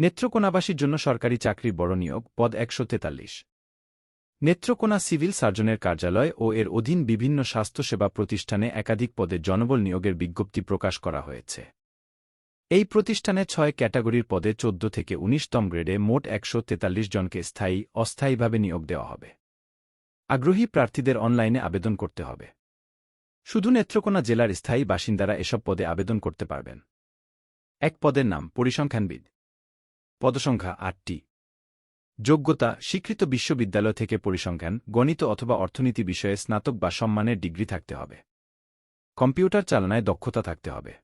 নেত্রকোনাবাসীর জন্য সরকারি চাকরির বড় নিয়োগ, পদ একশো তেতাল্লিশ। নেত্রকোনা সিভিল সার্জনের কার্যালয় ও এর অধীন বিভিন্ন স্বাস্থ্যসেবা প্রতিষ্ঠানে একাধিক পদে জনবল নিয়োগের বিজ্ঞপ্তি প্রকাশ করা হয়েছে। এই প্রতিষ্ঠানে ছয় ক্যাটাগরির পদে চোদ্দ থেকে উনিশতম গ্রেডে মোট একশো তেতাল্লিশ জনকে স্থায়ী, অস্থায়ীভাবে নিয়োগ দেওয়া হবে। আগ্রহী প্রার্থীদের অনলাইনে আবেদন করতে হবে। শুধু নেত্রকোনা জেলার স্থায়ী বাসিন্দারা এসব পদে আবেদন করতে পারবেন। এক পদের নাম, পরিসংখ্যানবিদ। পদসংখ্যা আটটি। যোগ্যতা, স্বীকৃত বিশ্ববিদ্যালয় থেকে পরিসংখ্যান, গণিত অথবা অর্থনীতি বিষয়ে স্নাতক বা সম্মানের ডিগ্রি থাকতে হবে। কম্পিউটার চালনায় দক্ষতা থাকতে হবে।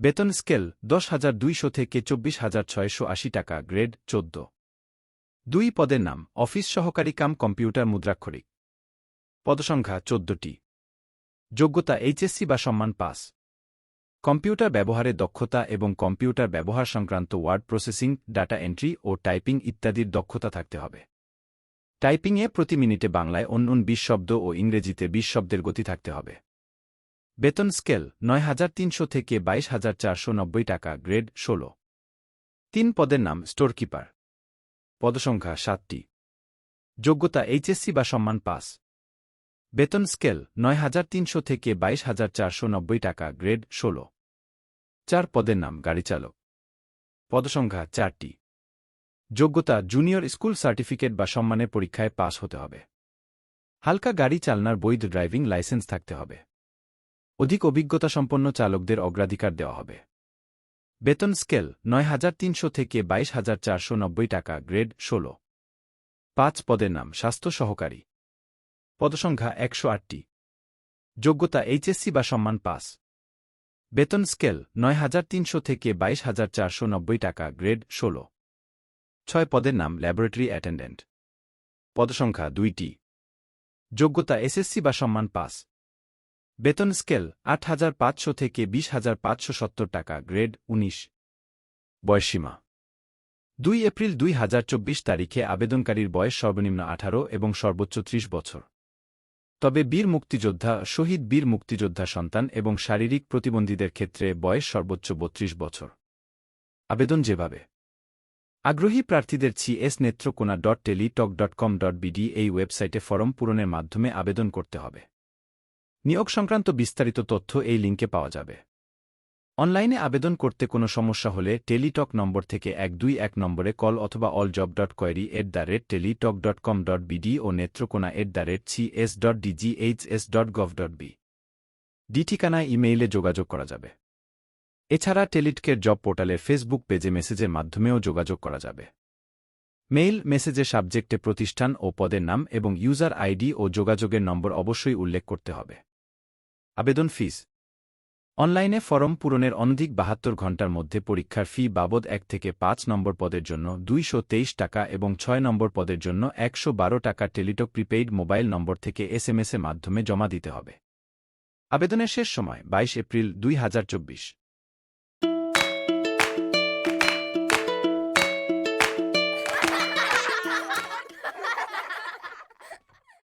বেতন স্কেল, দশ হাজার দুইশো থেকে চব্বিশ হাজার ছয়শো আশি টাকা, গ্রেড চোদ্দ। দুই পদের নাম, অফিস সহকারী কাম কম্পিউটার মুদ্রাক্ষরিক। পদসংখ্যা চোদ্দটি। যোগ্যতা, এইচএসসি বা সম্মান পাস। কম্পিউটার ব্যবহারে দক্ষতা এবং কম্পিউটার ব্যবহার সংক্রান্ত ওয়ার্ড প্রসেসিং, ডাটা এন্ট্রি ও টাইপিং ইত্যাদির দক্ষতা থাকতে হবে। টাইপিংয়ে প্রতি মিনিটে বাংলায় অন্য বিশ শব্দ ও ইংরেজিতে বিশ শব্দের গতি থাকতে হবে। বেতন স্কেল নয় হাজার তিনশো থেকে বাইশ হাজার চারশো নব্বই টাকা, গ্রেড ষোলো। তিন পদের নাম স্টোরকিপার। পদসংখ্যা সাতটি। যোগ্যতা এইচএসসি বা সম্মান পাস। বেতন স্কেল নয় হাজার তিনশো থেকে বাইশ হাজার চারশো নব্বই টাকা, গ্রেড ষোলো। চার পদের নাম গাড়ি চালক। পদসংখ্যা চারটি। যোগ্যতা জুনিয়র স্কুল সার্টিফিকেট বা সম্মানের পরীক্ষায় পাশ হতে হবে। হালকা গাড়ি চালনার বৈধ ড্রাইভিং লাইসেন্স থাকতে হবে। অধিক অভিজ্ঞতা সম্পন্ন চালকদের অগ্রাধিকার দেওয়া হবে। বেতন স্কেল নয় হাজার তিনশো থেকে বাইশ হাজার চারশো নব্বই টাকা, গ্রেড ষোলো। পাঁচ পদের নাম স্বাস্থ্য সহকারী। পদসংখ্যা একশো আটটি। যোগ্যতা এইচএসসি বা সম্মান পাস। বেতন স্কেল নয় হাজার তিনশো থেকে বাইশ হাজার চারশো নব্বই টাকা, গ্রেড ষোলো। ছয় পদের নাম, ল্যাবরেটরি অ্যাটেন্ডেন্ট। পদসংখ্যা দুইটি। যোগ্যতা এসএসসি বা সম্মান পাস। বেতন স্কেল আট হাজার পাঁচশো থেকে বিশ হাজার পাঁচশো সত্তর টাকা, গ্রেড উনিশ। বয়সীমা দুই এপ্রিল দুই হাজার চব্বিশ তারিখে আবেদনকারীর বয়স সর্বনিম্ন আঠারো এবং সর্বোচ্চ ত্রিশ বছর। তবে বীর মুক্তিযোদ্ধা, শহীদ বীর মুক্তিযোদ্ধা সন্তান এবং শারীরিক প্রতিবন্ধীদের ক্ষেত্রে বয়স সর্বোচ্চ বত্রিশ বছর। আবেদন যেভাবে। আগ্রহী প্রার্থীদের C S Netrokona dot teletalk dot com dot BD এই ওয়েবসাইটে ফরম পূরণের মাধ্যমে আবেদন করতে হবে। নিয়োগ সংক্রান্ত বিস্তারিত তথ্য এই লিঙ্কে পাওয়া যাবে। অনলাইনে আবেদন করতে কোনো সমস্যা হলে টেলিটক নম্বর থেকে এক দুই এক নম্বরে কল অথবা all job dot query at the rate teletalk dot com dot BD O Netrokona at the rate C S dot DGHS dot gov dot B D ঠিকানায় ইমেইলে যোগাযোগ করা যাবে। এছাড়া টেলিটকের জব পোর্টালের ফেসবুক পেজে মেসেজের মাধ্যমেও যোগাযোগ করা যাবে। মেইল, মেসেজে সাবজেক্টে প্রতিষ্ঠান ও পদের নাম এবং ইউজার আইডি ও যোগাযোগের নম্বর অবশ্যই উল্লেখ করতে হবে। আবেদন ফিস। অনলাইনে ফরম পূরণের অনধিক বাহাত্তর ঘণ্টার মধ্যে পরীক্ষার ফি বাবদ এক থেকে পাঁচ নম্বর পদের জন্য দুইশ তেইশ টাকা এবং ছয় নম্বর পদের জন্য একশ বারো টাকা টেলিটক প্রিপেইড মোবাইল নম্বর থেকে এসএমএসের মাধ্যমে জমা দিতে হবে। আবেদনের শেষ সময় বাইশ এপ্রিল দুই হাজার চব্বিশ।